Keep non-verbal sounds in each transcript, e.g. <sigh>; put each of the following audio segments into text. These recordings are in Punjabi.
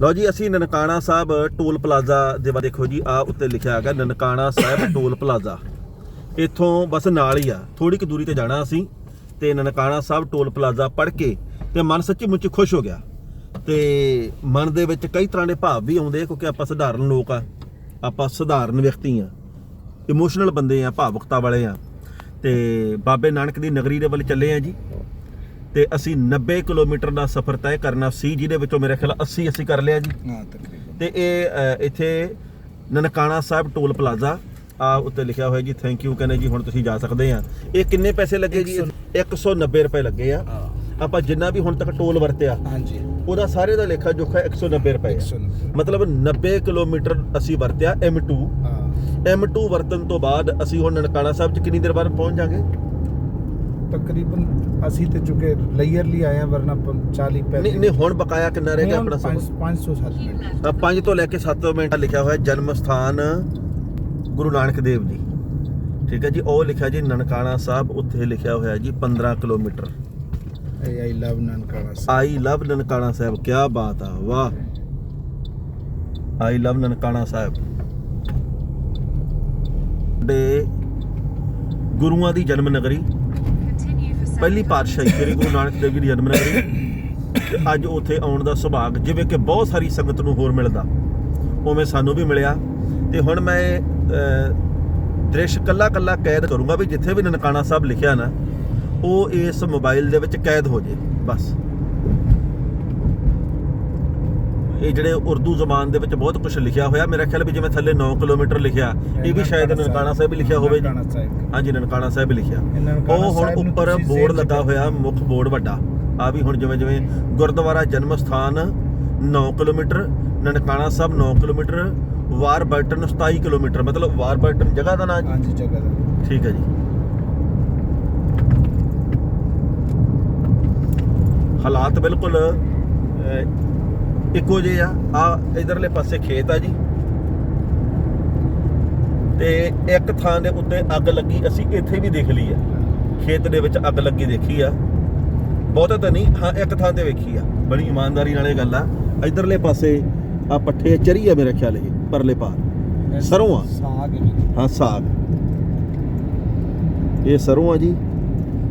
ਲਓ ਜੀ, ਅਸੀਂ ਨਨਕਾਣਾ ਸਾਹਿਬ ਟੋਲ ਪਲਾਜ਼ਾ ਦੇ ਬਾਰੇ ਦੇਖੋ ਜੀ, ਆ ਉੱਤੇ ਲਿਖਿਆ ਹੈਗਾ, ਨਨਕਾਣਾ ਸਾਹਿਬ ਟੋਲ ਪਲਾਜ਼ਾ। ਇੱਥੋਂ ਬਸ ਨਾਲ ਹੀ ਆ ਥੋੜੀ ਕੁ ਦੂਰੀ ਤੇ ਜਾਣਾ ਅਸੀਂ, ਤੇ ਨਨਕਾਣਾ ਸਾਹਿਬ ਟੋਲ ਪਲਾਜ਼ਾ ਪੜ੍ਹ ਕੇ ਤੇ ਮਨ ਸੱਚੀ ਮੁੱਚ ਖੁਸ਼ ਹੋ ਗਿਆ। ਤੇ ਮਨ ਦੇ ਵਿੱਚ ਕਈ ਤਰ੍ਹਾਂ ਦੇ ਭਾਵ ਵੀ ਆਉਂਦੇ ਕਿਉਂਕਿ ਆਪਾਂ ਸਧਾਰਨ ਲੋਕ ਆ, ਆਪਾਂ ਸਧਾਰਨ ਵਿਅਕਤੀ ਆ, ਇਮੋਸ਼ਨਲ ਬੰਦੇ ਆ, ਭਾਵੁਕਤਾ ਵਾਲੇ ਆ। ਤੇ ਬਾਬੇ ਨਾਨਕ ਦੀ ਨਗਰੀ ਦੇ ਵੱਲ ਚੱਲੇ ਆ ਜੀ। ਤੇ ਅਸੀਂ 90 ਕਿਲੋਮੀਟਰ ਦਾ ਸਫ਼ਰ ਤੈਅ ਕਰਨਾ ਸੀ ਜਿਹਦੇ ਵਿੱਚੋਂ ਮੇਰੇ ਖਿਆਲ 80 ਅਸੀਂ ਕਰ ਲਿਆ ਜੀ। ਹਾਂ ਤਕਰੀਬਨ। ਤੇ ਇਹ ਅ, ਇੱਥੇ ਨਨਕਾਣਾ ਸਾਹਿਬ ਟੋਲ ਪਲਾਜ਼ਾ ਆ ਉੱਤੇ ਲਿਖਿਆ ਹੋਇਆ ਜੀ ਥੈਂਕ ਯੂ ਕਹਿੰਦੇ ਜੀ ਹੁਣ ਤੁਸੀਂ ਜਾ ਸਕਦੇ ਆ। ਇਹ ਕਿੰਨੇ ਪੈਸੇ ਲੱਗੇ ਜੀ? 190 ਰੁਪਏ ਲੱਗੇ ਆ। ਆਪਾਂ ਜਿੰਨਾ ਵੀ ਹੁਣ ਤੱਕ ਟੋਲ ਵਰਤਿਆ ਹਾਂਜੀ। ਉਹਦਾ ਸਾਰੇ ਦਾ ਲੇਖਾ ਜੋਖਾ 190 ਰੁਪਏ ਆ। 190 ਮਤਲਬ 90 ਕਿਲੋਮੀਟਰ ਅਸੀਂ ਵਰਤਿਆ M2 ਹਾਂ। M2 ਵਰਤਨ ਤੋਂ ਬਾਅਦ ਅਸੀਂ ਹੁਣ ਨਨਕਾਣਾ ਸਾਹਿਬ ਚ ਕਿੰਨੀ ਦੇਰ ਬਾਅਦ ਪਹੁੰਚ ਜਾਾਂਗੇ? ਤਕਰੀਬਨ ਅਸੀਂ ਤੇ ਚੁਕੇ ਲੇਅਰਲੀ ਆਏ ਹਾਂ ਵਰਨਾ 40 ਪੈਸੇ ਨਹੀਂ ਨਹੀਂ ਹੁਣ ਬਕਾਇਆ ਕਿੰਨਾ ਰਹਿ ਗਿਆ ਆਪਣਾ ਸਮਾਂ? 507 ਮਿੰਟ ਤਾਂ 5 ਤੋਂ ਲੈ ਕੇ 7 ਮਿੰਟ ਲਿਖਿਆ ਹੋਇਆ ਜਨਮ ਸਥਾਨ ਗੁਰੂ ਨਾਨਕ ਦੇਵ ਜੀ। ਠੀਕ ਹੈ ਜੀ ਉਹ ਲਿਖਿਆ ਜੀ ਨਨਕਾਣਾ ਸਾਹਿਬ ਉੱਥੇ ਲਿਖਿਆ ਹੋਇਆ ਜੀ 15 kilometre. I love Nankana I love Nankana Sahib ਕੀ ਬਾਤ ਆ ਵਾਹ। I love Nankana Sahib. ਦੇ ਗੁਰੂਆਂ ਦੀ ਜਨਮ ਨਗਰੀ ਪਹਿਲੀ ਪਾਤਸ਼ਾਹੀ ਸ੍ਰੀ ਗੁਰੂ ਨਾਨਕ ਦੇਵ ਜੀ ਦੀ ਜਨਮ ਨਗਰੀ। ਤੇ ਅੱਜ ਉੱਥੇ ਆਉਣ ਦਾ ਸੁਭਾਗ, ਜਿਵੇਂ ਕਿ ਬਹੁਤ ਸਾਰੀ ਸੰਗਤ ਨੂੰ ਹੋਰ ਮਿਲਦਾ। ਉਵੇਂ ਸਾਨੂੰ ਵੀ ਮਿਲਿਆ। ਤੇ ਹੁਣ ਮੈਂ ਦ੍ਰਿਸ਼ ਕੱਲਾ ਕੱਲਾ ਕੈਦ ਕਰੂੰਗਾ ਵੀ ਜਿੱਥੇ ਵੀ ਨਨਕਾਣਾ ਸਾਹਿਬ ਲਿਖਿਆ ਨਾ, ਉਹ ਇਸ ਮੋਬਾਈਲ ਦੇ ਵਿੱਚ ਕੈਦ ਹੋ ਜੇ, ਬਸ। ਇਹ ਜਿਹੜੇ ਉਰਦੂ ਜ਼ਬਾਨ ਦੇ ਵਿੱਚ ਬਹੁਤ ਕੁਝ ਲਿਖਿਆ ਹੋਇਆ। ਮੇਰਾ ਖਿਆਲ ਵੀ ਜਿਵੇਂ ਥੱਲੇ 9 ਕਿਲੋਮੀਟਰ ਲਿਖਿਆ ਇਹ ਵੀ ਸ਼ਾਇਦ ਨਨਕਾਣਾ ਸਾਹਿਬ ਹੀ ਲਿਖਿਆ ਹੋਵੇ ਜੀ। ਹਾਂਜੀ ਨਨਕਾਣਾ ਸਾਹਿਬ ਲਿਖਿਆ। ਉਹ ਹੁਣ ਉੱਪਰ ਬੋਰਡ ਲੱਗਾ ਹੋਇਆ ਮੁੱਖ ਬੋਰਡ ਵੱਡਾ। ਆ ਵੀ ਹੁਣ ਜਿਵੇਂ ਜਿਵੇਂ Gurdwara Janam Sthan 9 kilometre Nankana Sahib 9 kilometre Warburton 27 kilometre. ਮਤਲਬ ਵਾਰਬਰਟਨ ਜਗ੍ਹਾ ਦਾ ਨਾਮ ਹਾਂਜੀ ਜਗ੍ਹਾ ਦਾ। ਠੀਕ ਹੈ ਜੀ। ਹਾਲਾਤ ਬਿਲਕੁਲ ਇੱਕੋ ਜਿਹੇ ਆ। ਆ ਇਧਰਲੇ ਪਾਸੇ ਖੇਤ ਆ ਜੀ। ਤੇ ਇੱਕ ਥਾਂ ਦੇ ਉੱਤੇ ਅੱਗ ਲੱਗੀ। ਅਸੀਂ ਇੱਥੇ ਵੀ ਦੇਖ ਲਈ ਆ। ਖੇਤ ਦੇ ਵਿੱਚ ਅੱਗ ਲੱਗੀ ਦੇਖੀ ਆ। ਬਹੁਤਾ ਤਾਂ ਨਹੀਂ ਹਾਂ ਇੱਕ ਥਾਂ ਤੇ ਵੇਖੀ ਆ। ਬੜੀ ਇਮਾਨਦਾਰੀ ਨਾਲ ਇਹ ਗੱਲ ਆ। ਇਧਰਲੇ ਪਾਸੇ ਆ ਪੱਠੇ ਚਰੀ ਆ ਮੇਰੇ ਖਿਆਲ ਇਹ ਪਰਲੇ ਪਾਰ। ਸਰੋਂ ਆ। ਸਾਗ ਹਾਂ ਸਾਗ। ਇਹ ਸਰੋਂ ਆ ਜੀ।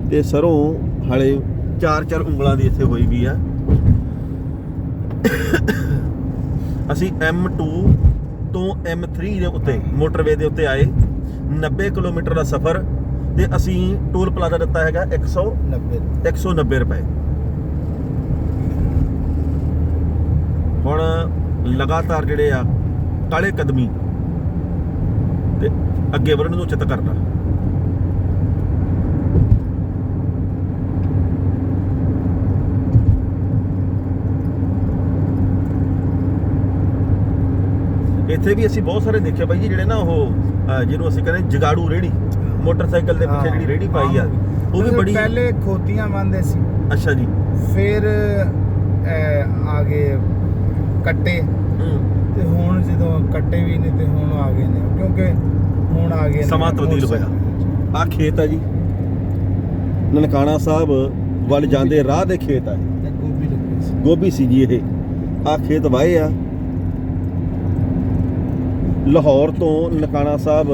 ਤੇ ਸਰੋਂ ਹਲੇ ਚਾਰ ਚਾਰ ਉਂਗਲਾਂ ਦੀ ਇੱਥੇ ਹੋਈ ਵੀ ਆ। ਅਸੀਂ M2 ਤੋਂ M3 ਦੇ ਉੱਤੇ ਮੋਟਰਵੇ ਦੇ ਉੱਤੇ ਆਏ। 90 ਕਿਲੋਮੀਟਰ ਦਾ ਸਫ਼ਰ ਤੇ ਅਸੀਂ ਟੋਲ ਪਲਾਜ਼ਾ ਦਿੱਤਾ ਹੈਗਾ 100 90 190 ਰੁਪਏ। ਹੁਣ ਲਗਾਤਾਰ ਜਿਹੜੇ ਆ ਕਾਲੇ ਕਦਮੀ ਤੇ ਅੱਗੇ ਵਧਣ ਨੂੰ ਉਚਿਤ ਕਰਨਾ। ਇੱਥੇ ਵੀ ਅਸੀਂ ਬਹੁਤ ਸਾਰੇ ਦੇਖੇ ਬਾਈ ਜੀ ਜਿਹੜੇ ਨਾ ਉਹ ਅਹ, ਜਿਹਨੂੰ ਅਸੀਂ ਕਹਿੰਦੇ ਜਗਾੜੂ ਰੇੜੀ ਮੋਟਰਸਾਈਕਲ ਦੇ ਪਿੱਛੇ ਜਿਹੜੀ ਰੇੜੀ ਪਾਈ ਆ ਉਹ ਵੀ ਬੜੀ ਪਹਿਲੇ ਖੋਤੀਆਂ ਬੰਦੇ ਸੀ। ਅੱਛਾ ਜੀ। ਫਿਰ ਅਹ, ਆ ਗਏ ਕੱਟੇ। ਹੂੰ। ਤੇ ਹੁਣ ਜਦੋਂ ਕੱਟੇ ਵੀ ਨੇ ਤੇ ਹੁਣ ਆ ਗਏ ਨੇ ਕਿਉਂਕਿ ਹੁਣ ਆ ਗਏ ਨੇ। ਸਮਾਂ ਤਬਦੀਲ ਹੋਇਆ। ਆ ਖੇਤ ਆ ਜੀ। ਨਨਕਾਣਾ ਸਾਹਿਬ ਵੱਲ ਜਾਂਦੇ ਰਾਹ ਦੇ ਖੇਤ ਆ। ਤੇ ਗੋਭੀ ਲੱਗੀ ਸੀ। ਗੋਭੀ ਸੀ ਜੀ ਇਹ। ਆ ਖੇਤ ਵਾਏ ਆ। ਲਾਹੌਰ ਤੋਂ ਨਕਾਣਾ ਸਾਹਿਬ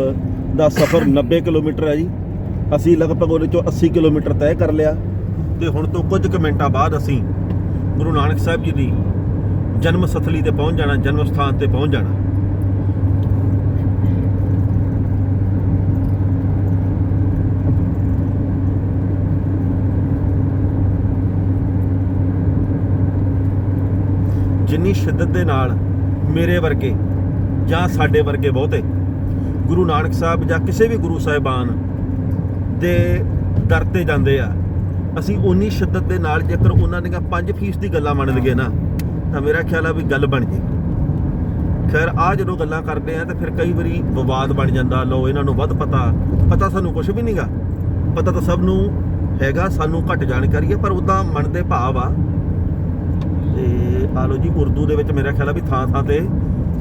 ਦਾ ਸਫ਼ਰ 90 ਕਿਲੋਮੀਟਰ ਹੈ ਜੀ। ਅਸੀਂ ਲਗਭਗ ਉਹਦੇ ਚੋਂ 80 ਕਿਲੋਮੀਟਰ ਤੈਅ ਕਰ ਲਿਆ ਤੇ ਹੁਣ ਤੋਂ ਕੁਝ ਕੁ ਮਿੰਟਾਂ ਬਾਅਦ ਅਸੀਂ ਗੁਰੂ ਨਾਨਕ ਸਾਹਿਬ ਜੀ ਦੀ ਜਨਮ ਸਥਲੀ ਤੇ ਪਹੁੰਚ ਜਾਣਾ, ਜਨਮ ਸਥਾਨ ਤੇ ਪਹੁੰਚ ਜਾਣਾ। ਜਿੰਨੀ ਸ਼ਿੱਦਤ ਦੇ ਨਾਲ ਮੇਰੇ ਵਰਗੇ ਜਾਂ ਸਾਡੇ ਵਰਗੇ ਬਹੁਤੇ, ਗੁਰੂ ਨਾਨਕ ਸਾਹਿਬ ਜਾਂ ਕਿਸੇ ਵੀ ਗੁਰੂ ਸਾਹਿਬਾਨ ਦੇ ਦਰ ਤੇ ਜਾਂਦੇ ਆ, ਅਸੀਂ ਉਨੀ ਸ਼ਿੱਦਤ ਦੇ ਨਾਲ ਜੇਕਰ ਉਹਨਾਂ ਦੀਆਂ 5% ਦੀ ਗੱਲਾਂ ਮੰਨ ਲਈਏ ਨਾ, ਤਾਂ ਮੇਰਾ ਖਿਆਲ ਆ ਵੀ ਗੱਲ ਬਣ ਜੇ। ਖੈਰ ਆ ਜਦੋਂ ਗੱਲਾਂ ਕਰਦੇ ਆ, ਤਾਂ ਫਿਰ ਕਈ ਵਾਰੀ ਵਿਵਾਦ ਬਣ ਜਾਂਦਾ ਲੋ ਇਹਨਾਂ ਨੂੰ ਵੱਧ ਪਤਾ ਪਤਾ ਸਾਨੂੰ ਕੁਝ ਵੀ ਨਹੀਂਗਾ ਪਤਾ ਤਾਂ ਸਭ ਨੂੰ ਹੈਗਾ, ਸਾਨੂੰ ਘੱਟ ਜਾਣਕਾਰੀ ਹੈ ਪਰ ਉਦਾਂ ਮਨ ਦੇ ਭਾਵ ਆ। ਤੇ ਆ ਲੋ ਜੀ, ਉਰਦੂ ਦੇ ਵਿੱਚ ਮੇਰਾ ਖਿਆਲ ਆ ਵੀ ਥਾਂ ਥਾਂ ਤੇ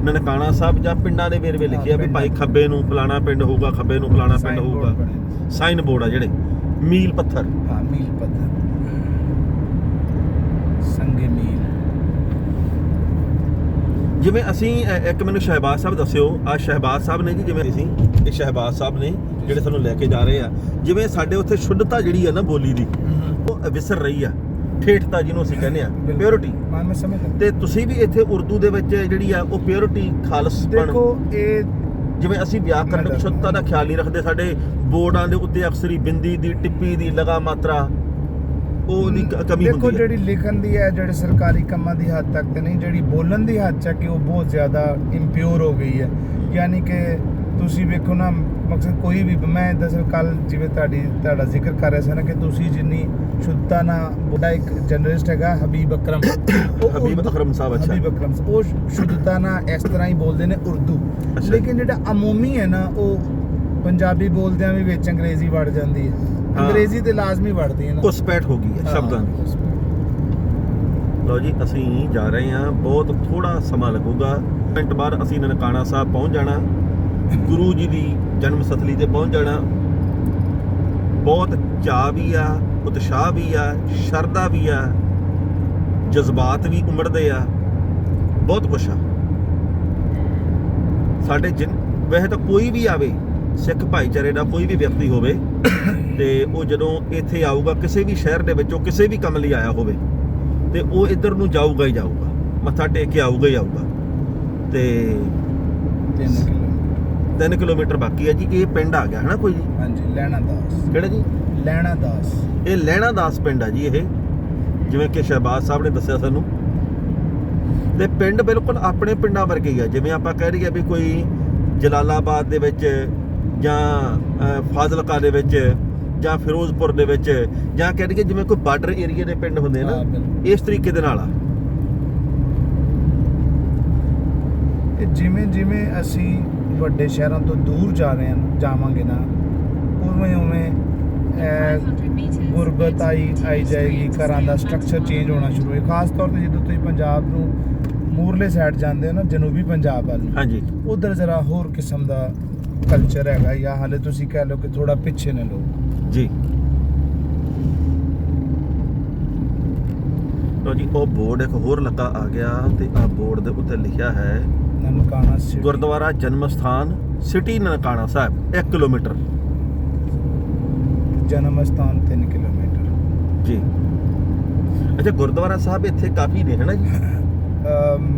ਨਨਕਾਣਾ ਸਾਹਿਬ ਜਾਂ ਪਿੰਡਾਂ ਦੇ ਵੇਰਵੇ ਲਿਖੇ ਆ ਵੀ ਭਾਈ ਖੱਬੇ ਨੂੰ ਫਲਾਣਾ ਪਿੰਡ ਹੋਊਗਾ ਖੱਬੇ ਨੂੰ ਫਲਾਣਾ ਪਿੰਡ ਹੋਊਗਾ। ਸਾਈਨ ਬੋਰਡ ਆ ਜਿਹੜੇ। ਮੀਲ ਪੱਥਰ। ਹਾਂ ਮੀਲ ਪੱਥਰ। ਸੰਗੇ ਮੀਲ। ਜਿਵੇਂ ਅਸੀਂ ਇੱਕ ਮੈਨੂੰ ਸ਼ਹਿਬਾਜ਼ ਸਾਹਿਬ ਦੱਸਿਓ। ਆ ਸ਼ਹਿਬਾਜ਼ ਸਾਹਿਬ ਨੇ ਜੀ ਜਿਵੇਂ ਅਸੀਂ ਇਹ ਸ਼ਹਿਬਾਜ਼ ਸਾਹਿਬ ਨੇ ਜਿਹੜੇ ਸਾਨੂੰ ਲੈ ਕੇ ਜਾ ਰਹੇ ਆ। ਜਿਵੇਂ ਸਾਡੇ ਉੱਥੇ ਸ਼ੁੱਧਤਾ ਜਿਹੜੀ ਆ ਨਾ ਬੋਲੀ ਦੀ ਉਹ ਵਿਸਰ ਰਹੀ ਆ। ਠੇਠਤਾ ਜਿਹਨੂੰ ਅਸੀਂ ਕਹਿੰਦੇ ਆ। ਪਿਓਰਿਟੀ ਮੈਂ ਮੈਂ ਸਮਝਦਾ। ਤੇ ਤੁਸੀਂ ਵੀ ਇੱਥੇ ਉਰਦੂ ਦੇ ਵਿੱਚ ਜਿਹੜੀ ਆ ਉਹ ਪਿਓਰਿਟੀ ਖਾਲਸਪਣ ਦੇਖੋ ਇਹ ਜਿਵੇਂ ਅਸੀਂ ਵਿਆਕਰਣ ਮੈਂ ਸ਼ੁੱਧਤਾ ਦਾ ਖਿਆਲ ਨਹੀਂ ਰੱਖਦੇ ਸਾਡੇ ਬੋਰਡਾਂ ਦੇ ਉੱਤੇ ਅਕਸਰੀ ਬਿੰਦੀ ਦੀ ਟਿੱਪੀ ਦੀ ਲਗਾ ਮਾਤਰਾ ਉਹਦੀ ਕ- ਕਮੀ ਦੇਖੋ ਹੁੰਦੀ ਹੈ। ਜਿਹੜੀ ਲਿਖਣ ਦੀ ਹੈ ਜਿਹੜੇ ਸਰਕਾਰੀ ਕੰਮਾਂ ਦੀ ਹੱਦ ਤੱਕ ਤੇ ਨਹੀਂ ਜਿਹੜੀ ਬੋਲਣ ਦੀ ਹੱਦ ਤੱਕ ਕਿ ਉਹ ਬਹੁਤ ਜ਼ਿਆਦਾ ਇੰਪਿਓਰ ਹੋ ਗਈ ਹੈ। ਯਾਨੀ ਕਿ ਤੁਸੀਂ ਵੇਖੋ ਨਾ ਮਕਸਦ ਕੋਈ ਵੀ ਮੈਂ ਦਰਅਸਲ ਕੱਲ ਜਿਵੇਂ ਤੁਹਾਡੀ ਤੁਹਾਡਾ ਜ਼ਿਕਰ ਕਰ ਰਿਹਾ ਸੀ ਨਾ ਕਿ ਤੁਸੀਂ ਜਿੰਨੀ ਸ਼ੁੱਧਤਾ ਨਾਲ ਬੋਲਾ ਇੱਕ ਜਰਨਲਿਸਟ ਹੈਗਾ ਹਬੀਬ ਅਕਰਮ। ਹਬੀਬ ਅਕਰਮ ਸਾਹਿਬ, ਅੱਛਾ। ਹਬੀਬ ਅਕਰਮ ਉਹ ਸ਼ੁੱਧਤਾ ਨਾਲ ਇਸ ਤਰ੍ਹਾਂ ਹੀ ਬੋਲਦੇ ਨੇ ਉਰਦੂ। ਲੇਕਿਨ ਜਿਹੜਾ ਅਮੂਮੀ ਹੈ ਨਾ ਉਹ ਪੰਜਾਬੀ ਬੋਲਦਿਆਂ ਵੀ ਵਿੱਚ ਅੰਗਰੇਜ਼ੀ ਵੜ ਜਾਂਦੀ ਹੈ। ਅੰਗਰੇਜ਼ੀ ਤੇ ਲਾਜ਼ਮੀ ਵੜਦੀ ਹੈ ਨਾ। ਘੁਸਪੈਠ ਹੋ ਗਈ ਹੈ ਸ਼ਬਦਾਂ ਦੀ। ਲਓ ਜੀ ਅਸੀਂ ਜਾ ਰਹੇ ਹਾਂ ਬਹੁਤ ਥੋੜਾ ਸਮਾਂ ਲੱਗੂਗਾ। ਮਿੰਟ ਬਾਅਦ ਅਸੀਂ ਨਨਕਾਣਾ ਸਾਹਿਬ ਪਹੁੰਚ ਜਾਣਾ। ਗੁਰੂ ਜੀ ਦੀ ਜਨਮ ਸਥਲੀ ਤੇ ਪਹੁੰਚ ਜਾਣਾ। ਬਹੁਤ ਚਾਅ ਵੀ ਆ, ਉਤਸ਼ਾਹ ਵੀ ਆ, ਸ਼ਰਧਾ ਵੀ ਆ, ਜਜ਼ਬਾਤ ਵੀ ਉਮੜਦੇ ਆ। ਬਹੁਤ ਕੁਛ ਆ। ਸਾਡੇ ਜਿਨ, ਵੈਸੇ ਤਾਂ ਕੋਈ ਵੀ ਆਵੇ, ਸਿੱਖ ਭਾਈਚਾਰੇ ਦਾ ਕੋਈ ਵੀ ਵਿਅਕਤੀ ਹੋਵੇ, ਤੇ ਉਹ ਜਦੋਂ ਇੱਥੇ ਆਊਗਾ, ਕਿਸੇ ਵੀ ਸ਼ਹਿਰ ਦੇ ਵਿੱਚੋਂ ਕਿਸੇ ਵੀ ਕੰਮ ਲਈ ਆਇਆ ਹੋਵੇ, ਤੇ ਉਹ ਇੱਧਰ ਨੂੰ ਜਾਊਗਾ ਹੀ ਜਾਊਗਾ। ਮੱਥਾ ਟੇਕ ਕੇ ਆਊਗਾ ਹੀ ਆਊਗਾ। ਤੇ 3 ਕਿਲੋਮੀਟਰ 3 ਕਿਲੋਮੀਟਰ ਬਾਕੀ ਹੈ ਜੀ ਇਹ ਪਿੰਡ ਆ ਗਿਆ ਹੈ ਨਾ ਕੋਈ ਜੀ? ਹਾਂਜੀ ਲੈਣਾ ਦਾਸ ਕਿਹੜਾ ਜੀ? ਲੈਣਾ ਦਾਸ ਇਹ ਲਹਿਣਾ ਦਾਸ ਪਿੰਡ ਆ ਜੀ ਇਹ। ਜਿਵੇਂ ਕਿ ਸ਼ਹਿਬਾਜ਼ ਸਾਹਿਬ ਨੇ ਦੱਸਿਆ ਸਾਨੂੰ। ਤੇ ਪਿੰਡ ਬਿਲਕੁਲ ਆਪਣੇ ਪਿੰਡਾਂ ਵਰਗੇ ਹੀ ਆ। ਜਿਵੇਂ ਆਪਾਂ ਕਹਿ ਰਹੀਏ ਵੀ ਕੋਈ ਜਲਾਲਾਬਾਦ ਦੇ ਵਿੱਚ ਜਾਂ ਫਾਜ਼ਿਲਕਾ ਦੇ ਵਿੱਚ ਜਾਂ ਫਿਰੋਜ਼ਪੁਰ ਦੇ ਵਿੱਚ ਜਾਂ ਕਹਿ ਰਹੀਏ ਜਿਵੇਂ ਕੋਈ ਬਾਰਡਰ ਏਰੀਆ ਦੇ ਪਿੰਡ ਹੁੰਦੇ ਨਾ। ਇਸ ਤਰੀਕੇ ਦੇ ਨਾਲ ਆ। ਜਿਵੇਂ ਜਿਵੇਂ ਅਸੀਂ ਵੱਡੇ ਸ਼ਹਿਰਾਂ ਤੋਂ ਦੂਰ ਜਾ ਰਹੇ ਹਾਂ ਜਾਵਾਂਗੇ ਨਾ। ਉਵੇਂ ਉਵੇਂ ਗੁਰਬਤ ਆਈ ਆਈ ਜਾਏਗੀ ਘਰਾਂ ਦਾ ਸਟਰਕਚਰ ਚੇਂਜ ਹੋਣਾ ਸ਼ੁਰੂ ਹੋਏ। ਖਾਸ ਤੌਰ ਤੇ ਜਦੋਂ ਤੁਸੀਂ ਪੰਜਾਬ ਨੂੰ ਮੂਰਲੇ ਸਾਈਡ ਜਾਂਦੇ ਹੋ ਨਾ ਜਨੂਬੀ ਪੰਜਾਬ ਵੱਲ। ਹਾਂਜੀ। ਉਧਰ ਜ਼ਰਾ ਹੋਰ ਕਿਸਮ ਦਾ ਕਲਚਰ ਹੈਗਾ ਜਾਂ ਹਾਲੇ ਤੁਸੀਂ ਕਹਿ ਲਓ ਕਿ ਥੋੜਾ ਪਿੱਛੇ ਨੇ ਲੋਕ। ਜੀ। ਲਓ ਜੀ ਉਹ ਬੋਰਡ ਇੱਕ ਹੋਰ ਲੱਗਾ ਆ ਗਿਆ ਤੇ ਆ ਬੋਰਡ ਦੇ ਉੱਤੇ ਲਿਖਿਆ ਹੈ ਨਨਕਾਣਾ ਸਿਟੀ ਗੁਰਦੁਆਰਾ ਜਨਮ ਸਥਾਨ ਸਿਟੀ ਨਨਕਾਣਾ ਸਾਹਿਬ 1 ਕਿਲੋਮੀਟਰ। ਜਨਮ ਸਥਾਨ 3 ਕਿਲੋਮੀਟਰ। ਜੀ। ਅੱਛਾ ਗੁਰਦੁਆਰਾ ਸਾਹਿਬ ਇੱਥੇ ਕਾਫੀ ਨੇ ਹੈ ਨਾ ਜੀ?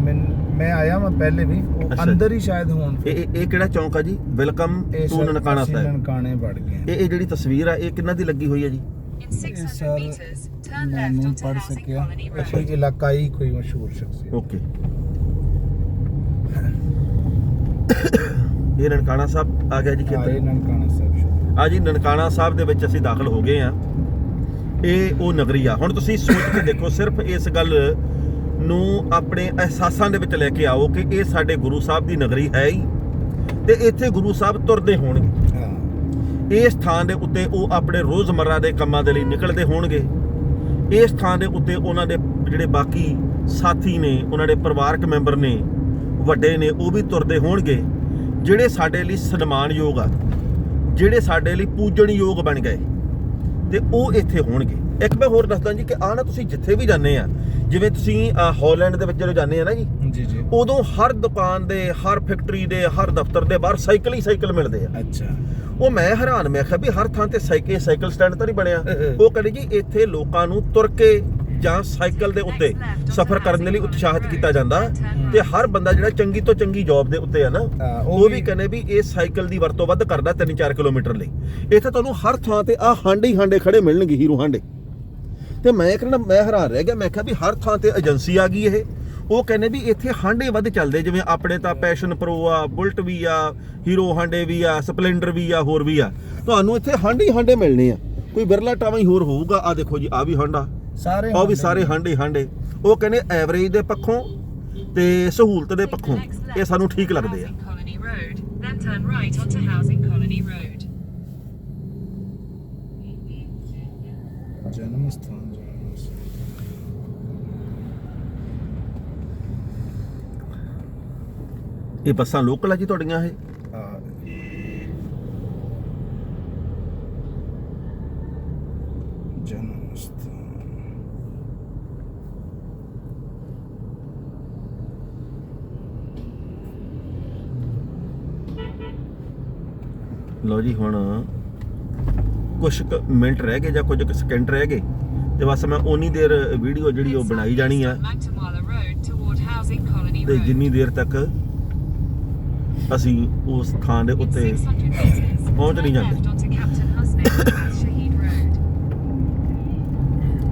ਮੈਨ- ਮੈਂ ਆਇਆ ਮੈਂ ਪਹਿਲੇ ਵੀ ਉਹ ਅੱਛਾ। ਅੰਦਰ ਹੀ ਸ਼ਾਇਦ ਹੋਣ ਇਹ ਇਹ- ਇਹ ਕਿਹੜਾ ਚੌਂਕ ਆ ਜੀ? ਵੈਲਕਮ ਟੂ ਸਰ ਨਨਕਾਣਾ ਅਸੀਂ ਸਾਹਿਬ। ਨਨਕਾਣੇ ਵੜ ਗਏ ਇਹ ਇਹ ਜਿਹੜੀ ਤਸਵੀਰ ਆ ਇਹ ਕਿੰਨਾ ਦੀ ਲੱਗੀ ਹੋਈ ਹੈ ਜੀ? ਸਰ ਮੈਂ ਨਹੀਂ ਪੜ ਸਕਿਆ। ਇਹ ਕੋਈ ਇਲਾਕਾਈ ਕੋਈ ਮਸ਼ਹੂਰ ਸ਼ਖਸੀਅਤ। ਓਕੇ। ਇਹ ਨਨਕਾਣਾ ਸਾਹਿਬ ਆ ਗਿਆ ਜੀ ਖੇਤਰ। ਨਨਕਾਣਾ ਸਾਹਿਬ ਆ ਜੀ ਨਨਕਾਣਾ ਸਾਹਿਬ ਦੇ ਵਿੱਚ ਅਸੀਂ ਦਾਖਲ ਹੋ ਗਏ ਆ ਇਹ ਉਹ ਨਗਰੀ ਆ। ਹੁਣ ਤੁਸੀਂ ਸੋਚ ਕੇ ਦੇਖੋ ਸਿਰਫ ਇਸ ਗੱਲ ਨੂੰ ਆਪਣੇ ਅਹਿਸਾਸਾਂ ਦੇ ਵਿੱਚ ਲੈ ਕੇ ਆਓ ਕਿ ਇਹ ਸਾਡੇ ਗੁਰੂ ਸਾਹਿਬ ਦੀ ਨਗਰੀ ਹੈ ਹੀ। ਤੇ ਇੱਥੇ ਗੁਰੂ ਸਾਹਿਬ ਤੁਰਦੇ ਹੋਣਗੇ। ਹਾਂ। ਇਸ ਥਾਂ ਦੇ ਉੱਤੇ ਉਹ ਆਪਣੇ ਰੋਜ਼ਮਰਰਾ ਦੇ ਕੰਮਾਂ ਦੇ ਲਈ ਨਿਕਲਦੇ ਹੋਣਗੇ। ਇਸ ਥਾਂ ਦੇ ਉੱਤੇ ਉਹਨਾਂ ਦੇ ਜਿਹੜੇ ਬਾਕੀ ਸਾਥੀ ਨੇ ਉਹਨਾਂ ਦੇ ਪਰਿਵਾਰਕ ਮੈਂਬਰ ਨੇ ਵੱਡੇ ਨੇ ਉਹ ਵੀ ਤੁਰਦੇ ਹੋਣਗੇ ਜਿਹੜੇ ਸਾਡੇ ਲਈ ਸਨਮਾਨਯੋਗ ਆ ਜਿਹੜੇ ਸਾਡੇ ਲਈ ਪੂਜਣਯੋਗ ਬਣ ਗਏ ਤੇ ਉਹ ਇੱਥੇ ਹੋਣਗੇ। ਇੱਕ ਮੈਂ ਹੋਰ ਦੱਸਦਾ ਜੀ ਕਿ ਆ ਨਾ ਤੁਸੀਂ ਜਿੱਥੇ ਵੀ ਜਾਂਦੇ ਆ ਜਿਵੇਂ ਤੁਸੀਂ ਹਾਲੈਂਡ ਦੇ ਵਿੱਚ ਜਦੋਂ ਜਾਂਦੇ ਆ ਨਾ ਜੀ ਜੀ ਜੀ। ਉਦੋਂ ਹਰ ਦੁਕਾਨ ਦੇ ਹਰ ਫੈਕਟਰੀ ਦੇ ਹਰ ਦਫ਼ਤਰ ਦੇ ਬਾਹਰ ਸਾਈਕਲ ਹੀ ਸਾਈਕਲ ਮਿਲਦੇ ਆ। ਅੱਛਾ। ਉਹ ਮੈਂ ਹੈਰਾਨ ਮੈਂ ਕਿਹਾ ਵੀ ਹਰ ਥਾਂ ਤੇ ਸਾਈਕਲ ਸਾਈਕਲ ਸਟੈਂਡ ਤਾਂ ਨਹੀਂ ਬਣਿਆ। ਉਹ ਕਹਿੰਦੇ ਜੀ ਇੱਥੇ ਲੋਕਾਂ ਨੂੰ ਤੁਰ ਕੇ ਜਾਂ ਸਾਈਕਲ ਦੇ ਉੱਤੇ ਸਫ਼ਰ ਕਰਨ ਦੇ ਲਈ ਉਤਸ਼ਾਹਿਤ ਕੀਤਾ ਜਾਂਦਾ ਤੇ ਹਰ ਬੰਦਾ ਜਿਹੜਾ ਚੰਗੀ ਤੋਂ ਚੰਗੀ ਜੌਬ ਦੇ ਉੱਤੇ ਆ ਨਾ ਹਾਂ, ਉਹ ਵੀ ਕਹਿੰਦੇ ਵੀ ਇਹ ਸਾਈਕਲ ਦੀ ਵਰਤੋਂ ਵੱਧ ਕਰਦਾ 3-4 ਕਿਲੋਮੀਟਰ ਲਈ। ਇੱਥੇ ਤੁਹਾਨੂੰ ਹਰ ਥਾਂ ਤੇ ਆ ਹਾਂਡੇ ਹੀ ਹਾਂਡੇ ਖੜੇ ਮਿਲਣਗੇ ਹੀਰੋ ਹਾਂਡੇ ਤੇ ਮੈਂ ਕਹਿੰਦਾ ਮੈਂ ਹੈਰਾਨ ਰਹਿ ਗਿਆ ਮੈਂ ਕਿਹਾ ਵੀ ਹਰ ਥਾਂ ਤੇ ਏਜੰਸੀ ਆ ਗਈ ਇਹ। ਉਹ ਕਹਿੰਦੇ ਵੀ ਇੱਥੇ ਹਾਂਡੇ ਵੱਧ ਚੱਲਦੇ ਜਿਵੇਂ ਆਪਣੇ ਤਾਂ ਪੈਸ਼ਨ ਪ੍ਰੋ ਆ ਬੁਲਟ ਵੀ ਆ ਹੀਰੋ ਹਾਂਡੇ ਵੀ ਆ ਸਪਲੈਂਡਰ ਵੀ ਆ ਹੋਰ ਵੀ ਆ। ਤੁਹਾਨੂੰ ਇੱਥੇ ਹਾਂਡੇ ਹੀ ਹਾਂਡੇ ਮਿਲਣੇ ਆ। ਕੋਈ ਬਿਰਲਾ ਟਾਵਾਂ ਹੀ ਹੋਰ ਹੋਊਗਾ। ਆ ਦੇਖੋ ਜੀ ਆ ਵੀ ਹਾਂਡਾ ਸਾਰੇ ਉਹ ਵੀ ਸਾਰੇ ਹਾਂਡੇ ਹਾਂਡੇ ਉਹ ਕਹਿੰਦੇ ਐਵਰੇਜ ਦੇ ਪੱਖੋਂ ਤੇ ਸਹੂਲਤ ਦੇ ਪੱਖੋਂ ਇਹ ਸਾਨੂੰ ਠੀਕ ਲੱਗਦੇ ਆ। ਜਨਮ ਸਥਾਨ। ਇਹ ਬੱਸਾਂ ਲੋਕਲ ਆ ਜੀ ਤੁਹਾਡੀਆਂ ਇਹ ਹਾਂ। ਜਨਮ ਸਥਾਨ ਲਓ ਜੀ ਹੁਣ ਕੁਝ ਕੁ ਮਿੰਟ ਰਹਿ ਗਏ ਜਾਂ ਕੁਝ ਕੁ ਸਕਿੰਟ ਰਹਿ ਗਏ ਤੇ ਬਸ ਮੈਂ ਓਨੀ ਦੇਰ ਵੀਡੀਓ ਜਿਹੜੀ ਉਹ ਬਣਾਈ ਜਾਣੀ ਆ ਤੇ. ਜਿੰਨੀ ਦੇਰ ਤੱਕ ਅਸੀਂ ਉਸ ਥਾਂ ਦੇ ਉੱਤੇ 600 meters, ਪਹੁੰਚ ਨਹੀਂ ਜਾਂਦੇ।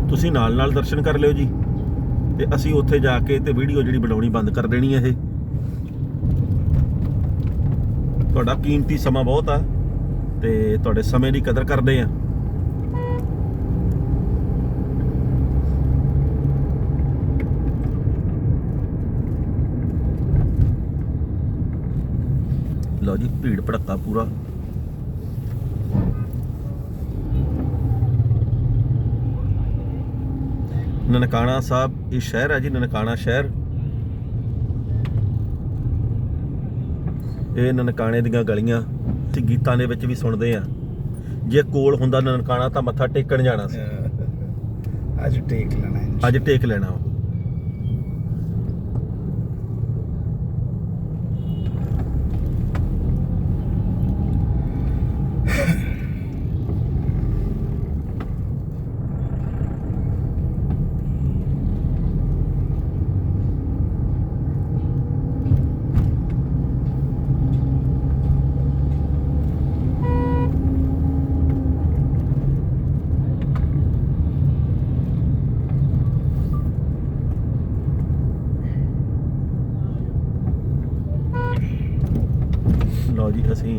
ਤੁਸੀਂ ਨਾਲ ਨਾਲ ਦਰਸ਼ਨ ਕਰ ਲਿਓ ਜੀ ਤੇ ਅਸੀਂ ਉੱਥੇ ਜਾ ਕੇ ਤੇ ਵੀਡੀਓ ਜਿਹੜੀ ਬਣਾਉਣੀ ਬੰਦ ਕਰ ਦੇਣੀ ਹੈ ਇਹ ਤੁਹਾਡਾ ਕੀਮਤੀ ਸਮਾਂ ਬਹੁਤ ਆ ਤੇ ਤੁਹਾਡੇ ਸਮੇਂ ਦੀ ਕਦਰ ਕਰਦੇ ਆ। ਲਓ ਜੀ, ਭੀੜ ਭੜੱਕਾ ਪੂਰਾ। ਨਨਕਾਣਾ ਸਾਹਿਬ, ਇਹ ਸ਼ਹਿਰ ਹੈ ਜੀ, ਨਨਕਾਣਾ ਸ਼ਹਿਰ। ਇਹ ਨਨਕਾਣੇ ਦੀਆਂ ਗਲੀਆਂ। ਤੇ ਗੀਤਾਂ ਦੇ ਵਿੱਚ ਵੀ ਸੁਣਦੇ ਆ। ਜੇ ਕੋਲ ਹੁੰਦਾ ਨਨਕਾਣਾ ਤਾਂ ਮੱਥਾ ਟੇਕਣ ਜਾਣਾ ਸੀ। ਅੱਜ ਟੇਕ ਲੈਣਾ ਅੱਜ ਟੇਕ ਲੈਣਾ ਉਹ ਲਓ ਜੀ ਅਸੀਂ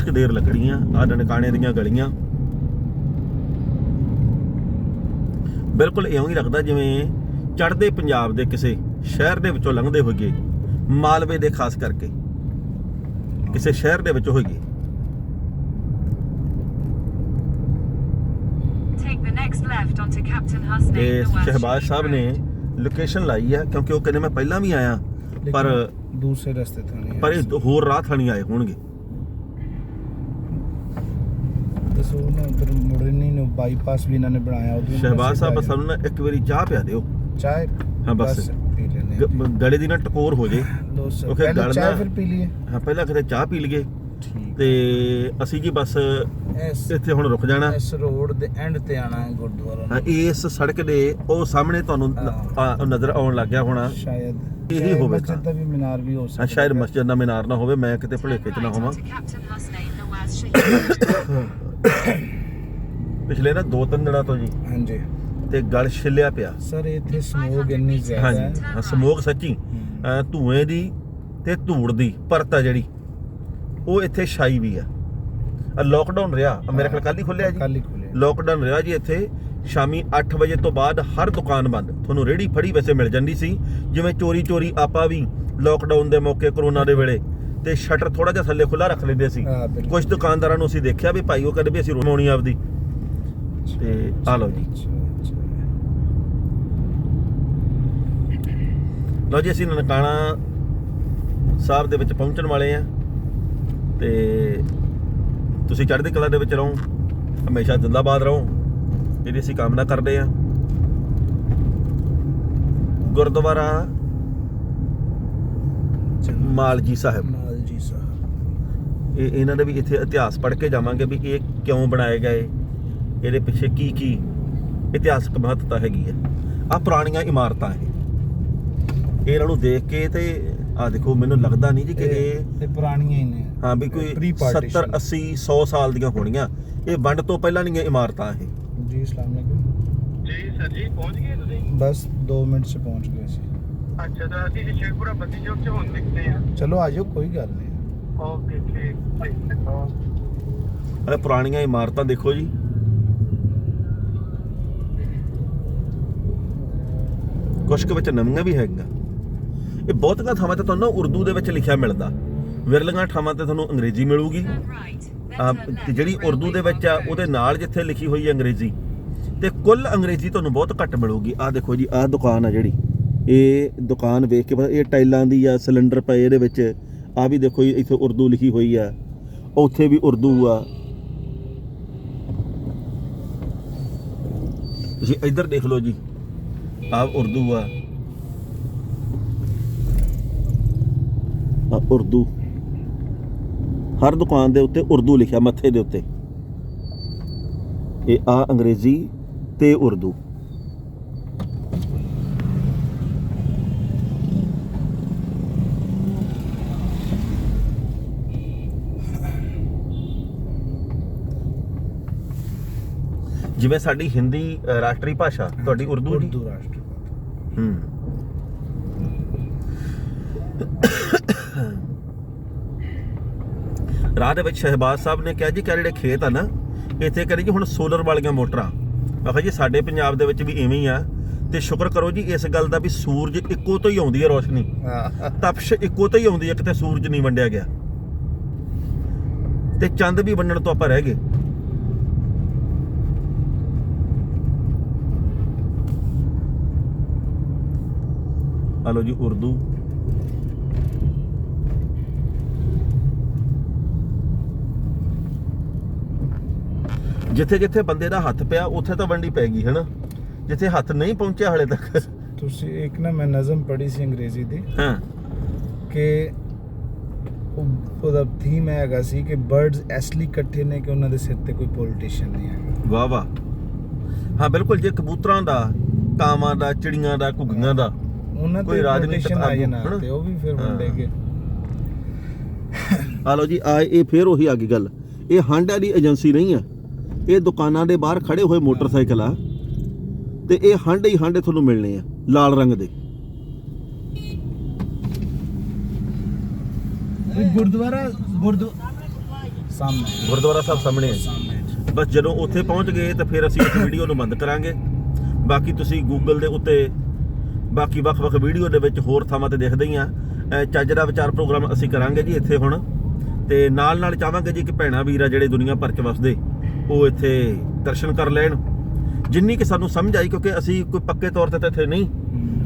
ਕੁਛ ਕੁ ਦੇਰ ਲੱਗਣੀਆਂ ਆ ਨਨਕਾਣੇ ਦੀਆਂ ਗਲੀਆਂ। ਬਿਲਕੁਲ ਇਉਂ ਹੀ ਲੱਗਦਾ ਜਿਵੇਂ ਚੜ੍ਹਦੇ ਪੰਜਾਬ ਦੇ ਕਿਸੇ ਸ਼ਹਿਰ ਦੇ ਵਿੱਚੋਂ ਲੰਘਦੇ ਹੋਈਏ ਮਾਲਵੇ ਦੇ ਖਾਸ ਕਰਕੇ ਕਿਸੇ ਸ਼ਹਿਰ ਦੇ ਵਿੱਚ ਹੋਈਏ। ਤੇ ਸ਼ਹਿਬਾਜ਼ ਸਾਹਿਬ ਨੇ. ਲੋਕੇਸ਼ਨ ਲਾਈ ਆ ਕਿਉਂਕਿ ਉਹ ਕਹਿੰਦੇ ਮੈਂ ਪਹਿਲਾਂ ਵੀ ਆਇਆ ਪਰ ਦੂਸਰੇ ਰਸਤੇ ਤੋਂ ਨਹੀਂ ਪਰ ਇਹ ਹੋਰ ਰਾਹ ਥਾਣੀ ਆਏ ਹੋਣਗੇ। ਦੱਸੋ ਨਾ ਉਧਰ ਮੁੜਨੀ ਨੂੰ ਬਾਈਪਾਸ ਵੀ ਇਹਨਾਂ ਨੇ ਬਣਾਇਆ ਉਧਰ ਸ਼ਹਿਬਾਜ਼ ਸਾਹਿਬ ਸਾਨੂੰ ਨਾ ਇੱਕ ਵਾਰੀ ਚਾਹ ਪਿਆ ਦਿਓ। ਚਾਹ? ਹਾਂ, ਬਸ। ਪੀ ਲੈਣੇ ਗ- ਗਲੇ ਦੀ ਨਾ ਟਕੋਰ ਹੋ ਜੇ। ਦੋਸਤ ਉਹ ਫਿਰ ਪਹਿਲਾਂ ਗਲ ਚਾਹ ਨਾ- ਫਿਰ ਪੀ ਲਈਏ। ਹਾਂ ਪਹਿਲਾਂ ਕਿਤੇ ਚਾਹ ਪੀ ਲਈਏ। ਠੀਕ। ਤੇ ਅਸੀਂ ਜੀ ਬਸ ਇਸ ਇੱਥੇ ਹੁਣ ਰੁਕ ਜਾਣਾ। ਇਸ ਰੋਡ ਦੇ ਐਂਡ ਤੇ ਆਣਾ ਹੈ ਗੁਰਦੁਆਰਾ। ਹਾਂ, ਨੂੰ। ਇਸ ਸੜਕ ਦੇ ਉਹ ਸਾਹਮਣੇ ਤੁਹਾਨੂੰ ਨਜ਼ਰ ਆਉਣ ਲੱਗ ਗਿਆ ਹੋਣਾ। ਸ਼ਾਇਦ ਇਹੀ। ਮਸਜਿਦ ਦਾ ਵੀ ਮੀਨਾਰ ਵੀ ਹੋ ਹਾਂ ਸਕਦਾ। ਸ਼ਾਇਦ ਮਸਜਿਦ ਦਾ ਮੀਨਾਰ ਨਾ ਹੋਵੇ ਮੈਂ ਕਿਤੇ ਭੁਲੇਖੇ ਚ ਨਾ ਹੋਵਾਂ। <coughs> <coughs> <coughs> ਪਿਛਲੇ ਨਾ ਦੋ ਤਿੰਨ ਦਿਨਾਂ ਤੋਂ ਜੀ। ਹਾਂਜੀ। ਤੇ ਗਲ ਛਿੱਲਿਆ ਪਿਆ। ਸਰ ਇੱਥੇ ਸਮੋਗ ਇੰਨੀ ਜ਼ਿਆਦਾ ਹਾਂਜੀ। ਹੈ। ਹਾਂ, ਸਮੋਗ ਸੱਚੀ। ਅਹ ਧੂਏ ਦੀ ਤੇ ਧੂੜ ਦੀ ਪਰਤ ਆ ਜਿਹੜੀ ਉਹ ਇੱਥੇ ਛਾਈ ਵੀ ਆ। ਲੋਕਡਾਊਨ ਰਿਹਾ। ਆਹ ਮੇਰੇ ਖਿਆਲ ਕੱਲ ਹੀ ਖੁੱਲਿਆ ਜੀ। ਕੱਲ ਹੀ ਖੁੱਲਿਆ ਲੋਕਡਾਊਨ ਰਿਹਾ ਜੀ ਇੱਥੇ। ਸ਼ਾਮੀ 8 ਵਜੇ ਤੋਂ ਬਾਅਦ ਹਰ ਦੁਕਾਨ ਬੰਦ। ਤੁਹਾਨੂੰ ਰੇੜੀ ਫੜੀ ਵੈਸੇ ਮਿਲ ਜਾਂਦੀ ਸੀ। ਜਿਵੇਂ ਚੋਰੀ ਚੋਰੀ ਆਪਾਂ ਵੀ ਲੋਕਡਾਊਨ ਦੇ ਮੌਕੇ ਕਰੋਨਾ ਦੇ ਵੇਲੇ ਤੇ ਸ਼ਟਰ ਥੋੜਾ ਜਿਹਾ ਥੱਲੇ ਖੁੱਲਾ ਰੱਖ ਲੈਂਦੇ ਸੀ। ਹਾਂ, ਬਿਲਕੁਲ। ਕੁਝ ਦੁਕਾਨਦਾਰਾਂ ਨੂੰ ਅਸੀਂ ਦੇਖਿਆ ਵੀ ਭਾਈ ਉਹ ਕਹਿੰਦੇ ਵੀ ਅਸੀਂ ਰੋਣੀ ਆਪਦੀ। ਤੇ ਆ ਲਓ ਜੀ। ਲਓ ਜੀ ਅਸੀਂ ਨਨਕਾਣਾ ਸਾਹਿਬ ਦੇ ਵਿੱਚ ਪਹੁੰਚਣ ਵਾਲੇ ਆ ਤੇ ਤੁਸੀਂ ਚੜ੍ਹਦੀ ਕਲਾ ਦੇ ਵਿੱਚ ਰਹੋ ਹਮੇਸ਼ਾ ਜ਼ਿੰਦਾਬਾਦ ਰਹੋ ਇਹਦੀ ਅਸੀਂ ਕਾਮਨਾ ਕਰਦੇ ਆ ਗੁਰਦੁਆਰਾ ਚਲੋ। ਮਾਲਜੀ ਸਾਹਿਬ ਮਾਲ ਜੀ ਸਾਹਿਬ ਇਹ ਇਹਨਾਂ ਦੇ ਵੀ ਇੱਥੇ ਇਤਿਹਾਸ ਪੜ੍ਹ ਕੇ ਜਾਵਾਂਗੇ ਵੀ ਇਹ ਕਿਉਂ ਬਣਾਏ ਗਏ ਇਹਦੇ ਪਿੱਛੇ ਕੀ ਕੀ ਇਤਿਹਾਸਕ ਮਹੱਤਤਾ ਹੈਗੀ ਹੈ। ਆ ਪੁਰਾਣੀਆਂ ਇਮਾਰਤਾਂ ਇਹ। ਇਹਨਾਂ ਨੂੰ ਦੇਖ ਕੇ ਤੇ ਆ ਦੇਖੋ ਮੈਨੂੰ ਲੱਗਦਾ ਨਹੀਂ ਜੀ ਕਿ ਇਹ ਇਹ ਪੁਰਾਣੀਆਂ ਹੀ ਨੇ। ਹਾਂ ਵੀ ਕੋਈ Pre 70 partition। 80 100 ਸਾਲ ਦੀਆਂ ਹੋਣੀਆਂ। ਇਹ ਵੰਡ ਤੋਂ ਪਹਿਲਾਂ ਦੀਆਂ ਇਮਾਰਤਾਂ ਇਹ। ਜੀ ਅਸਲਾਮ ਅਲੈਕੁਮ। ਜੀ ਸਰ ਜੀ ਪਹੁੰਚ ਗਏ ਤੁਸੀਂ? ਬਸ 2 ਮਿੰਟ 'ਚ ਪਹੁੰਚ ਗਏ ਸੀ ਅੱਛਾ ਤਾਂ ਅਸੀਂ ਜੀ ਸ਼ੇਖਪੁਰਾ ਬੱਦੀ ਚੌਕ 'ਚ ਹੁਣ ਦਿਖਦੇ ਆ ਚਲੋ ਆਜੋ ਕੋਈ ਗੱਲ ਨਹੀਂ। ਓਕੇ ਠੀਕ ਇਹ ਪੁਰਾਣੀਆਂ ਇਮਾਰਤਾਂ ਦੇਖੋ ਜੀ। ਕੁਝ ਕੁ ਵਿੱਚ ਨਵੀਆਂ ਵੀ ਹੈਗੀਆਂ। ਇਹ ਬਹੁਤੀਆਂ ਥਾਵਾਂ ਤੇ ਤੁਹਾਨੂੰ ਉਰਦੂ ਦੇ ਵਿੱਚ ਲਿਖਿਆ ਮਿਲਦਾ। ਵਿਰਲੀਆਂ ਥਾਵਾਂ ਤੇ ਤੁਹਾਨੂੰ ਅੰਗਰੇਜ਼ੀ ਮਿਲੂਗੀ। ਤੇ ਜਿਹੜੀ ਉਰਦੂ ਦੇ ਵਿੱਚ ਆ ਉਹਦੇ. ਨਾਲ ਜਿੱਥੇ ਲਿਖੀ ਹੋਈ ਹੈ ਅੰਗਰੇਜ਼ੀ। ਤੇ ਕੁੱਲ ਅੰਗਰੇਜ਼ੀ ਤੁਹਾਨੂੰ ਬਹੁਤ ਘੱਟ ਮਿਲੂਗੀ। ਆ ਦੇਖੋ ਜੀ ਆਹ ਦੁਕਾਨ ਆ ਜਿਹੜੀ। ਇਹ ਦੁਕਾਨ ਵੇਖ ਕੇ ਪਤਾ ਇਹ ਟਾਈਲਾਂ ਦੀ ਆ ਸਿਲੰਡਰ ਪਏ ਇਹਦੇ ਵਿੱਚ। ਆ ਵੀ ਦੇਖੋ ਜੀ ਇੱਥੇ ਉਰਦੂ ਲਿਖੀ ਹੋਈ ਆ। ਉੱਥੇ ਵੀ ਉਰਦੂ ਆ। ਤੁਸੀਂ ਇੱਧਰ ਦੇਖ ਲਓ ਜੀ। ਆ ਉਰਦੂ ਆ। ਆ ਉਰਦੂ। ਹਰ ਦੁਕਾਨ ਦੇ ਉੱਤੇ ਉਰਦੂ ਲਿਖਿਆ ਮੱਥੇ ਦੇ ਉੱਤੇ। ਇਹ ਆ ਅੰਗਰੇਜ਼ੀ ਤੇ ਉਰਦੂ। ਜਿਵੇਂ ਸਾਡੀ ਹਿੰਦੀ ਰਾਸ਼ਟਰੀ ਭਾਸ਼ਾ ਤੁਹਾਡੀ ਉਰਦੂ ਜੀ ਉਰਦੂ ਰਾਸ਼ਟਰਪਤੀ ਹੂੰ। ਰਾਹ ਦੇ ਵਿੱਚ ਸ਼ਹਿਬਾਜ਼ ਸਾਹਿਬ ਨੇ ਕਿਹਾ ਜੀ ਕਿ ਜਿਹੜੇ ਖੇਤ ਆ ਨਾ ਇੱਥੇ ਕਰੀ ਜੀ ਹੁਣ ਸੋਲਰ ਵਾਲੀਆਂ ਮੋਟਰਾਂ। ਕਿਹਾ ਜੀ ਸਾਡੇ ਪੰਜਾਬ ਦੇ ਵਿੱਚ ਵੀ ਐਵੇਂ ਹੀ ਆ। ਤੇ ਸ਼ੁਕਰ ਕਰੋ ਜੀ ਇਸ ਗੱਲ ਦਾ ਵੀ ਸੂਰਜ ਇੱਕੋ ਤੋਂ ਹੀ ਆਉਂਦੀ ਹੈ ਰੋਸ਼ਨੀ। ਤਪਸ਼ ਇੱਕੋ ਤੋਂ ਹੀ ਆਉਂਦੀ ਹੈ ਕਿਤੇ ਸੂਰਜ ਨਹੀਂ ਵੰਡਿਆ ਗਿਆ। ਤੇ ਚੰਦ ਵੀ ਵੰਡਣ ਤੋਂ ਆਪਾਂ ਰਹਿ ਗਏ। ਆ ਲਓ ਜੀ ਉਰਦੂ। ਜਿੱਥੇ ਜਿੱਥੇ ਬੰਦੇ ਦਾ ਹੱਥ ਪਿਆ ਉੱਥੇ ਤਾਂ ਵੰਡੀ ਪੈ ਗਈ ਹੈਨਾ? ਜਿੱਥੇ ਹੱਥ ਨਹੀਂ ਪਹੁੰਚਿਆ ਹਲੇ ਤੱਕ। ਤੁਸੀਂ ਇੱਕ ਨਾ ਮੈਂ ਨਜ਼ਮ ਪੜ੍ਹੀ ਸੀ ਅੰਗਰੇਜ਼ੀ ਦੀ। ਹਾਂ। ਕਿ ਉਹ- ਉਹਦਾ ਥੀਮ ਹੈਗਾ ਸੀ ਕਿ ਬਰਡਸ ਇਸ ਲਈ ਇਕੱਠੇ ਨੇ ਕਿ ਉਹਨਾਂ ਦੇ ਸਿਰ ਤੇ ਕੋਈ ਪੋਲੀਟੀਸ਼ੀਅਨ ਨਹੀਂ ਹੈਗਾ। ਵਾਹ ਵਾਹ। ਹਾਂ ਬਿਲਕੁਲ ਜੇ ਕਬੂਤਰਾਂ ਦਾ ਕਾਵਾਂ ਦਾ ਚਿੜੀਆਂ ਦਾ ਘੁੱਗੀਆਂ ਦਾ। ਉਹਨਾਂ ਕੋਈ ਤੇ ਰਾਜਨੀਤਿਕ ਆਗੂ, ਨਾ ਹਨਾ? ਤੇ ਉਹ ਵੀ ਫਿਰ ਹਾਂ। ਵੰਡੇਗੇ ਆ ਲਓ ਜੀ ਆ ਇਹ ਫੇਰ ਉਹੀ ਆ ਗਈ ਗੱਲ। ਇਹ ਹਾਂਡਾ ਦੀ ਏਜੰਸੀ ਨਹੀਂ ਆ। ਇਹ ਦੁਕਾਨਾਂ ਦੇ ਬਾਹਰ ਖੜੇ ਹੋਏ ਮੋਟਰਸਾਈਕਲ ਆ। ਤੇ ਇਹ ਹਾਂਡੇ ਹੀ ਹਾਂਡੇ ਤੁਹਾਨੂੰ ਮਿਲਣੇ ਆ ਲਾਲ ਰੰਗ ਦੇ। ਗੁਰਦੁਆਰਾ ਗੁਰਦੁ ਸਾਹਮਣੇ। ਗੁਰਦੁਆਰਾ ਸਾਹਿਬ ਸਾਹਮਣੇ ਆ ਸਾਹਮਣੇ ਬਸ ਜਦੋਂ ਉੱਥੇ ਪਹੁੰਚ ਗਏ ਤਾਂ ਫਿਰ ਅਸੀਂ ਇਸ ਵੀਡੀਓ ਨੂੰ ਬੰਦ ਕਰਾਂਗੇ। ਬਾਕੀ ਤੁਸੀਂ ਗੂਗਲ ਦੇ ਉੱਤੇ ਬਾਕੀ ਵੱਖ-ਵੱਖ ਵੀਡੀਓ ਦੇ ਵਿੱਚ ਹੋਰ ਥਾਵਾਂ ਤੇ ਦੇਖਦੇ ਹੀ ਆ ਚੱਜ ਦਾ ਵਿਚਾਰ ਪ੍ਰੋਗਰਾਮ ਅਸੀਂ ਕਰਾਂਗੇ ਜੀ ਇੱਥੇ ਹੁਣ। ਤੇ ਨਾਲ ਨਾਲ ਚਾਹਾਂਗੇ ਜੀ ਕਿ ਭੈਣਾ ਵੀਰਾ ਜਿਹੜੇ ਦੁਨੀਆ ਭਰ ਚ ਵਸਦੇ ਉਹ ਇੱਥੇ ਦਰਸ਼ਨ ਕਰ ਲੈਣ। ਜਿੰਨੀ ਕਿ ਸਾਨੂੰ ਸਮਝ ਆਈ ਕਿਉਂਕਿ ਅਸੀਂ ਕੋਈ ਪੱਕੇ ਤੌਰ ਤੇ ਤਾਂ ਇੱਥੇ ਨਹੀਂ।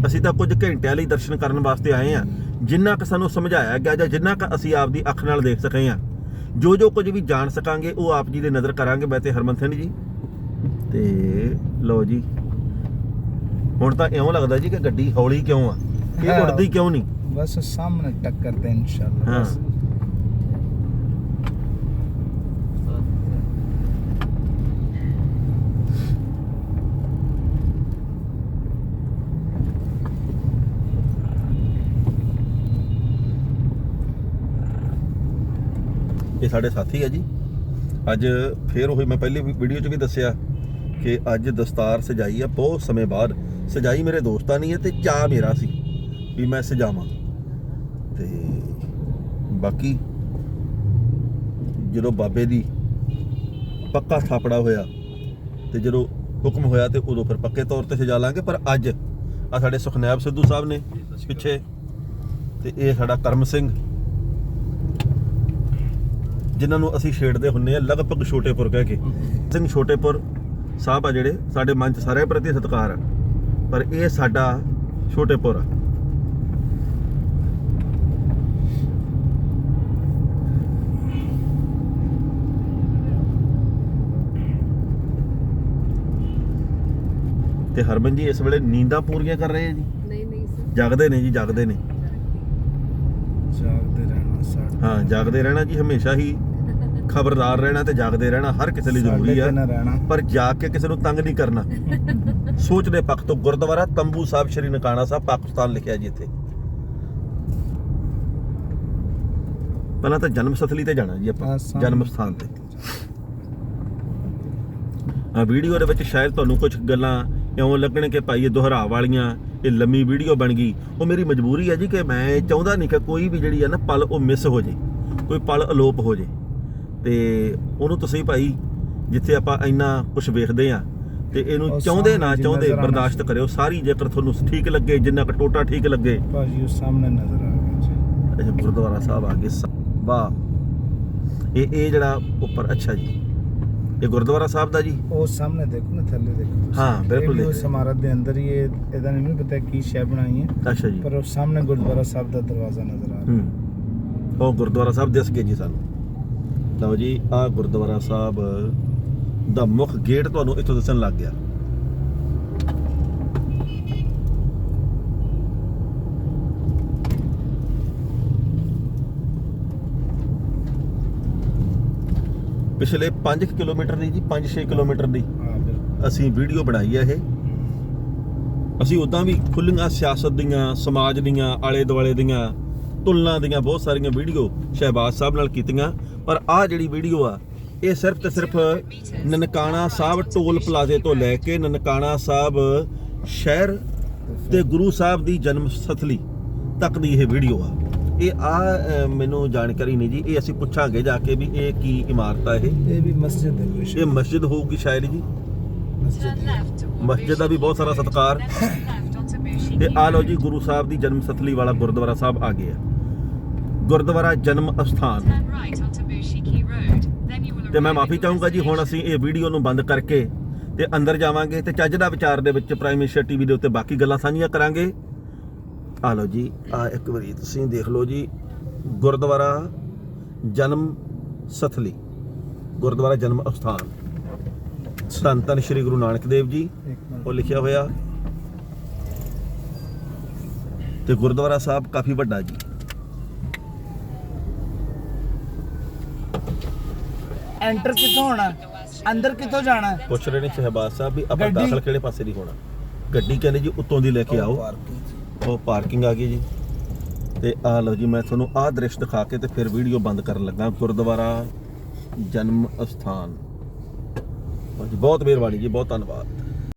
ਅਸੀਂ ਤਾਂ ਕੁਝ ਘੰਟਿਆਂ ਲਈ ਦਰਸ਼ਨ ਕਰਨ ਵਾਸਤੇ ਆਏ ਆ ਜਿੰਨਾ ਕਿ ਸਾਨੂੰ ਸਮਝਾਇਆ ਗਿਆ ਜਾਂ ਜਿੰਨਾ ਕਿ ਅਸੀਂ ਆਪਦੀ ਅੱਖ ਨਾਲ ਦੇਖ ਸਕੇ ਆ ਜੋ ਜੋ ਕੁਝ ਵੀ ਜਾਣ ਸਕਾਂਗੇ ਉਹ ਆਪ ਜੀ ਦੇ ਨਜ਼ਰ ਕਰਾਂਗੇ। ਮੈਂ ਤੇ ਹਰਮਨ ਸਿੰਘ ਜੀ। ਤੇ ਲਓ ਜੀ। ਹੁਣ ਤਾਂ ਇਉਂ ਲੱਗਦਾ ਜੀ ਕਿ ਗੱਡੀ ਹੌਲੀ ਕਿਉਂ ਆ? ਇਹ ਹਾਂ। ਕਿਉਂ ਨਹੀਂ? ਬਸ ਸਾਹਮਣੇ ਟੱਕਰ ਤੇ ਇਨਸ਼ਾਅੱਲਾ। ਹਾਂ। ਬਸ। ਇਹ ਸਾਡੇ ਸਾਥੀ ਆ ਜੀ। ਅੱਜ ਫੇਰ ਉਹ ਮੈਂ ਪਹਿਲੇ ਵੀਡੀਓ 'ਚ ਵੀ ਦੱਸਿਆ ਕਿ ਅੱਜ ਦਸਤਾਰ ਸਜਾਈ ਆ, ਬਹੁਤ ਸਮੇਂ ਬਾਅਦ। ਸਜਾਈ ਮੇਰੇ ਦੋਸਤਾਂ ਨਹੀਂ ਹੈ ਤੇ ਚਾਹ ਮੇਰਾ ਸੀ ਵੀ ਮੈਂ ਸਜਾਵਾਂ। ਤੇ ਬਾਕੀ ਜਦੋਂ ਬਾਬੇ ਦੀ ਪੱਕਾ ਥਾਪੜਾ ਹੋਇਆ ਤੇ ਜਦੋਂ ਹੁਕਮ ਹੋਇਆ ਤੇ ਉਦੋਂ ਫਿਰ ਪੱਕੇ ਤੌਰ ਤੇ ਸਜਾ ਲਾਂਗੇ, ਪਰ ਅੱਜ ਆ ਸਾਡੇ ਸੁਖਨੈਬ ਸਿੱਧੂ ਸਾਹਿਬ ਨੇ ਪਿੱਛੇ ਤੇ ਇਹ ਸਾਡਾ ਕਰਮ ਸਿੰਘ, ਜਿਨ੍ਹਾਂ ਨੂੰ ਅਸੀਂ ਛੇੜਦੇ ਹੁੰਨੇ ਆ ਲਗਭਗ ਛੋਟੇਪੁਰ ਕਹਿ ਕੇ। ਸਿੰਘ ਛੋਟੇਪੁਰ ਸਾਹਿਬ ਆ ਜਿਹੜੇ ਸਾਡੇ ਮਨ ਚ ਸਾਰਿਆਂ ਪ੍ਰਤੀ ਸਤਿਕਾਰ ਆ। ਪਰ ਇਹ ਸਾਡਾ ਛੋਟੇਪੁਰ ਆ। ਤੇ ਹਰਮਨ ਜੀ ਇਸ ਵੇਲੇ ਨੀਂਦਾਂ ਪੂਰੀਆਂ ਕਰ ਰਹੇ ਆ ਜੀ? ਨਹੀਂ ਨਹੀਂ ਸਰ। ਜਾਗਦੇ ਨੇ ਜੀ ਜਾਗਦੇ ਨੇ। ਜਾਗਦੇ। ਰਹਿਣਾ ਸਾਡਾ ਹਾਂ ਜਾਗਦੇ ਰਹਿਣਾ ਜੀ ਹਮੇਸ਼ਾ ਹੀ। ਖਬਰਦਾਰ ਰਹਿਣਾ ਤੇ ਜਾਗਦੇ ਰਹਿਣਾ ਹਰ ਕਿਸੇ ਲਈ ਜ਼ਰੂਰੀ ਆ। ਰਹਿਣਾ। ਪਰ ਜਾਗ ਕੇ ਕਿਸੇ ਨੂੰ ਤੰਗ ਨਹੀਂ ਕਰਨਾ। <laughs> ਸੋਚ ਦੇ ਪੱਖ ਤੋਂ ਗੁਰਦੁਆਰਾ ਤੰਬੂ ਸਾਹਿਬ ਸ਼੍ਰੀ ਨਨਕਾਣਾ ਸਾਹਿਬ ਪਾਕਿਸਤਾਨ ਲਿਖਿਆ ਜੀ ਇੱਥੇ। ਪਹਿਲਾਂ ਤਾਂ ਜਨਮ ਸਥਲੀ ਤੇ ਜਾਣਾ ਜੀ ਆਪਾਂ ਹਾਂ। ਜਨਮ ਸਥਾਨ ਤੇ। ਆ ਵੀਡੀਓ ਦੇ ਵਿੱਚ ਸ਼ਾਇਦ ਤੁਹਾਨੂੰ ਕੁਝ ਗੱਲਾਂ ਇਉਂ ਲੱਗਣ ਕਿ ਭਾਈ ਇਹ ਦੁਹਰਾ ਵਾਲੀਆਂ ਇਹ ਲੰਮੀ ਵੀਡੀਓ ਬਣ ਗਈ। ਉਹ ਮੇਰੀ ਮਜਬੂਰੀ ਹੈ ਜੀ ਕਿ ਮੈਂ ਚਾਹੁੰਦਾ ਨਹੀਂ ਕਿ ਕੋਈ ਵੀ ਜਿਹੜੀ ਹੈ ਨਾ ਪਲ ਉਹ ਮਿਸ ਹੋ ਜੇ ਕੋਈ ਪਲ ਅਲੋਪ ਹੋ ਜੇ। ਤੇ ਉਹਨੂੰ ਤੁਸੀਂ ਭਾਈ ਜਿੱਥੇ ਆਪਾਂ ਇੰਨਾ ਕੁਝ ਵੇਖਦੇ ਆ ਤੇ ਇਹਨੂੰ ਉਹ ਚਾਹੁੰਦੇ ਨਾ ਸਾਹਮਣੇ ਚਾਹੁੰਦੇ ਨਜ਼ਰ ਆਉਣਾ ਬਰਦਾਸ਼ਤ। ਕਰਿਓ ਸਾਰੀ ਜੇਕਰ ਤੁਹਾਨੂੰ ਠੀਕ ਲੱਗੇ ਜਿੰਨਾ ਕੁ ਟੋਟਾ ਠੀਕ ਲੱਗੇ। ਭਾਜੀ ਉਹ ਸਾਹਮਣੇ ਨਜ਼ਰ ਆ ਗਿਆ ਜੀ। ਅੱਛਾ ਗੁਰਦੁਆਰਾ ਸਾਹਿਬ ਆ ਗਏ। ਵਾਹ। ਇਹ ਇਹ ਜਿਹੜਾ ਉੱਪਰ ਅੱਛਾ ਜੀ। ਇਹ ਗੁਰਦੁਆਰਾ ਸਾਹਿਬ ਦਾ ਜੀ? ਉਹ ਸਾਹਮਣੇ ਦੇਖੋ ਨਾ ਥੱਲੇ ਦੇਖੋ ਤੁਸੀਂ। ਹਾਂ, ਬਿਲਕੁਲ ਇਹ ਵੀ ਦੇਖ। ਉਸ ਰਹੇ। ਇਮਾਰਤ ਦੇ ਅੰਦਰ ਹੀ ਇਹ ਇਹਦਾ ਨਹੀਂ ਪਤਾ ਕੀ ਸ਼ੈ ਬਣਾਈ ਹੈ। ਅੱਛਾ ਜੀ। ਪਰ ਉਹ ਸਾਹਮਣੇ ਗੁਰਦੁਆਰਾ ਸਾਹਿਬ ਦਾ ਦਰਵਾਜ਼ਾ ਨਜ਼ਰ ਆ ਰਿਹਾ। ਹੂੰ। ਉਹ ਗੁਰਦੁਆਰਾ ਸਾਹਿਬ ਦਿਸ ਗਏ ਜੀ ਸਾਨੂੰ। ਲਓ ਜੀ ਆ ਗੁਰਦੁਆਰਾ ਸਾਹਿਬ ਦਾ ਮੁੱਖ ਗੇਟ ਤੁਹਾਨੂੰ ਇੱਥੋਂ ਦਿਸਣ ਲੱਗ ਗਿਆ। ਪਿਛਲੇ 5 ਕਿਲੋਮੀਟਰ ਦੀ ਜੀ 5-6 ਕਿਲੋਮੀਟਰ ਦੀ ਅਸੀਂ ਵੀਡੀਓ ਬਣਾਈ ਹੈ ਇਹ। ਅਸੀਂ ਉਦਾਂ ਵੀ ਖੁੱਲੀਆਂ ਸਿਆਸਤ ਦੀਆਂ ਸਮਾਜ ਦੀਆਂ ਆਲੇ ਦੁਆਲੇ ਦੀਆਂ ਤੁਲਨਾ ਦੀਆਂ ਬਹੁਤ ਸਾਰੀਆਂ ਵੀਡੀਓ ਸ਼ਹਿਬਾਜ਼ ਸਾਹਿਬ ਨਾਲ ਕੀਤੀਆਂ। ਪਰ ਆਹ ਜਿਹੜੀ ਵੀਡੀਓ ਆ ਇਹ ਸਿਰਫ ਤੇ ਸਿਰਫ ਨਨਕਾਣਾ ਸਾਹਿਬ ਟੋਲ ਪਲਾਜ਼ੇ ਤੋਂ ਲੈ ਕੇ ਨਨਕਾਣਾ ਸਾਹਿਬ ਸ਼ਹਿਰ ਤੇ ਗੁਰੂ ਸਾਹਿਬ ਦੀ ਜਨਮ ਸਥਲੀ ਤੱਕ ਦੀ ਇਹ ਵੀਡੀਓ ਆ। ਇਹ ਆ ਮੈਨੂੰ ਜਾਣਕਾਰੀ ਨਹੀਂ ਜੀ ਇਹ ਅਸੀਂ ਪੁੱਛਾਂਗੇ ਜਾ ਕੇ ਵੀ ਇਹ ਕੀ ਇਮਾਰਤ ਆ ਇਹ। ਇਹ ਵੀ ਮਸਜਿਦ ਹੈ ਕੋਈ ਇਹ ਮਸਜਿਦ ਹੋਊਗੀ ਸ਼ਾਇਦ ਜੀ। ਮਸਜਿਦ ਦਾ ਵੀ ਬਹੁਤ ਸਾਰਾ. ਸਤਿਕਾਰ। <laughs> ਤੇ ਆ ਲਓ Road. ਜੀ ਗੁਰੂ ਸਾਹਿਬ ਦੀ ਜਨਮ ਸਥਲੀ ਵਾਲਾ ਗੁਰਦੁਆਰਾ ਸਾਹਿਬ ਆ ਗਿਆ। ਗੁਰਦੁਆਰਾ ਜਨਮ ਅਸਥਾਨ। ਤੇ ਮੈਂ ਮਾਫੀ ਚਾਹੂੰਗਾ ਜੀ ਹੁਣ. ਅਸੀਂ ਇਹ ਵੀਡੀਓ ਨੂੰ ਬੰਦ ਕਰਕੇ ਤੇ ਅੰਦਰ ਜਾਵਾਂਗੇ ਤੇ ਚੱਜ ਦਾ ਵਿਚਾਰ ਦੇ ਵਿੱਚ ਪ੍ਰਾਈਮ ਮਿਨਿਸਟਰ ਟੀਵੀ ਦੇ ਉੱਤੇ ਬਾਕੀ ਗੱਲਾਂ ਸਾਂਝੀਆਂ ਕਰਾਂਗੇ। ਆ ਲਓ ਜੀ ਆ ਇੱਕ ਵਾਰੀ ਤੁਸੀਂ ਦੇਖ ਲਓ ਜੀ ਗੁਰਦੁਆਰਾ ਜਨਮ ਸਥਲੀ ਗੁਰਦੁਆਰਾ ਜਨਮ ਅਸਥਾਨ। ਧੰਨ ਸ੍ਰੀ ਗੁਰੂ ਨਾਨਕ ਦੇਵ ਜੀ ਉਹ ਲਿਖਿਆ ਹੋਇਆ। ਤੇ ਗੁਰਦੁਆਰਾ ਸਾਹਿਬ ਕਾਫੀ ਵੱਡਾ ਜੀ। ਐਂਟਰ ਕਿੱਥੋਂ ਹੋਣਾ? ਅੰਦਰ ਕਿੱਥੋਂ ਜਾਣਾ? ਪੁੱਛ ਰਹੇ ਨੇ ਸ਼ਹਿਬਾਜ਼ ਸਾਹਿਬ ਵੀ ਆਪਾਂ ਗੱਡੀ? ਦਾਖਲ ਕਿਹੜੇ ਪਾਸੇ ਦੀ ਹੋਣਾ? ਗੱਡੀ ਕਹਿੰਦੇ ਜੀ ਉੱਤੋਂ ਦੀ ਲੈ ਕੇ ਆਓ। ਉਹ ਪਾਰਕਿੰਗ ਆ ਗਈ ਜੀ। ਤੇ ਆ ਲਓ ਜੀ ਮੈਂ ਤੁਹਾਨੂੰ ਆਹ ਦ੍ਰਿਸ਼ ਦਿਖਾ ਕੇ ਤੇ ਫਿਰ ਵੀਡੀਓ ਬੰਦ ਕਰਨ ਲੱਗਾ। ਗੁਰਦੁਆਰਾ ਜਨਮ ਅਸਥਾਨ ਹਾਂਜੀ ਬਹੁਤ ਮਿਹਰਬਾਨੀ ਜੀ ਬਹੁਤ ਧੰਨਵਾਦ।